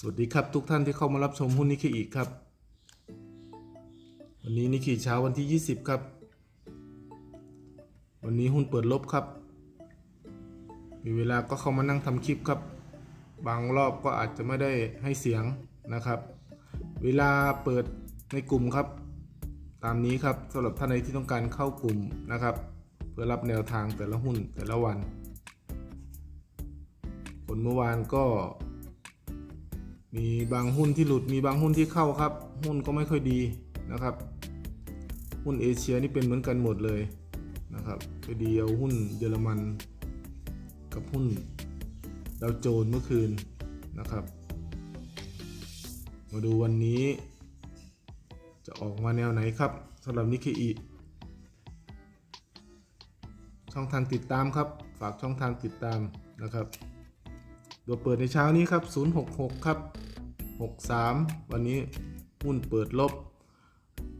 สวัสดีครับทุกท่านที่เข้ามารับชมหุ้นนิเคอีกครับ วันนี้นิเคเช้าวันที่ 20 ครับ วันนี้หุ้นเปิดลบครับ มีเวลาก็เข้ามานั่งทำคลิปครับ บางรอบก็อาจจะไม่ได้ให้เสียงนะครับ เวลาเปิดในกลุ่มครับ ตามนี้ครับสำหรับท่านใดที่ต้องการเข้ากลุ่มนะครับ เพื่อรับแนวทางแต่ละหุ้นแต่ละวัน ผลเมื่อวานก็ มีบางหุ้นที่หลุดมีบางหุ้นที่เข้าครับ หุ้นก็ไม่ค่อยดีนะครับ หุ้นเอเชียนี่เป็นเหมือนกันหมดเลยนะครับไปดีเอาหุ้นเยอรมัน กับหุ้นดาวโจนเมื่อคืนนะครับ มาดูวันนี้ จะออกมาแนวไหนครับสำหรับนิเคอีช่องทางติดตามครับ ฝากช่องทางติดตามนะครับ ตัวเปิดในเช้านี้ครับ 066 ครับ 63 วันนี้หุ้นเปิดลบ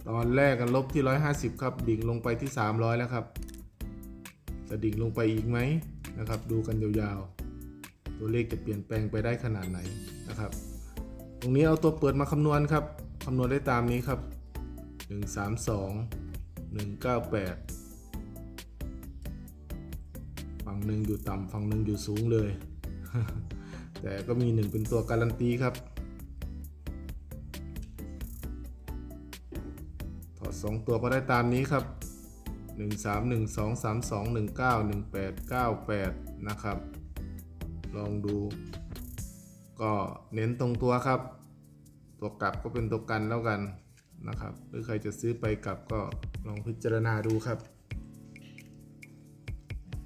ตอนแรกกันลบที่ 150 ครับ ดิ่งลงไปที่ 300 แล้วครับ จะดิ่งลงไปอีกไหมนะครับ ดูกันยาวๆ ตัวเลขจะเปลี่ยนแปลงไปได้ขนาดไหนนะครับ ตรงนี้เอาตัวเปิดมาคำนวณครับ คำนวณได้ตามนี้ครับ 132 198 ฝั่งหนึ่งอยู่ต่ำฝั่งหนึ่งอยู่สูงเลย แต่ก็มีหนึ่งเป็นตัวการันตีครับ ถอด 2 ตัวก็ได้ตามนี้ครับ 1 3 1 2 3 2 1 9 1 8 9 8 นะครับ ลองดู ก็เน้นตรงตัวครับ ตัวกลับก็เป็นตัวกันแล้วกันนะครับ หรือใครจะซื้อไปกลับก็ลองพิจารณาดูครับ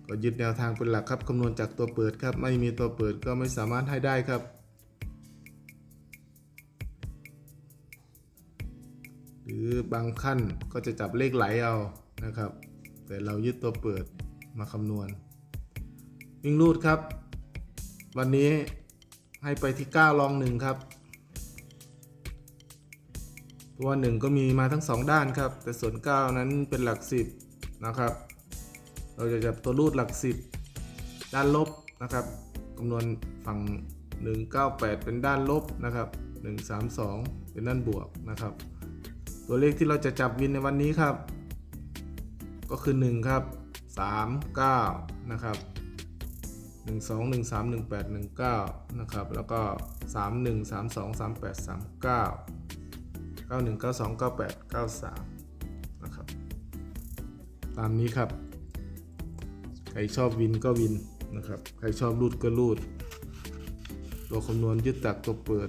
ก็ยึดแนวทางเป็นหลักครับคำนวณจากตัวเปิดครับ ไม่มีตัวเปิดก็ไม่สามารถให้ได้ครับหรือบางขั้นก็จะจับเลขไหลเอานะครับ แต่เรายึดตัวเปิดมาคำนวณ วิ่งรูดครับ วันนี้ให้ไปที่ 9 ลอง 1 ครับ ตัวหนึ่งก็มีมาทั้ง 2 ด้านครับ แต่ส่วน 9 นั้นเป็นหลัก 10 นะครับ เราจะจับตัวรูดหลัก10ด้านลบนะครับคำนวณฝั่ง 198 เป็นด้านลบนะครับ 132 เป็นด้านบวกนะครับ ตัวเลขที่เราจะจับวินในวันนี้ครับ ก็คือ 1 ครับ 3 9 นะครับ 1 2 1 3 1 8 1 9 นะครับ แล้วก็ 3 1 3 2 3 8 3 9 9 1 9 2 9 8 9 3 นะครับ ตามนี้ครับ ใครชอบวินก็วินนะครับ ใครชอบรูดก็รูด ตัวคำนวณยึดจากตัวเปิด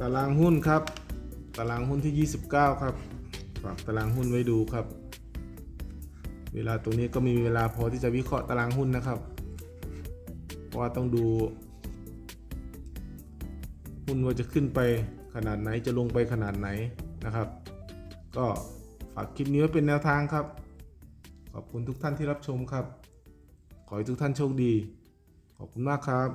ตารางหุ้นครับ ตารางหุ้นที่ 29 ครับ ฝากตารางหุ้นไว้ดูครับ เวลาตรงนี้ก็มีเวลาพอที่จะวิเคราะห์ตารางหุ้นนะครับ เพราะว่าต้องดู หุ้นว่าจะขึ้นไปขนาดไหนจะลงไปขนาดไหนนะครับ ก็ ฝากคลิปนี้ไว้เป็นแนวทางครับ ขอบคุณทุกท่านที่รับชมครับ ขอให้ทุกท่านโชคดี ขอบคุณมากครับ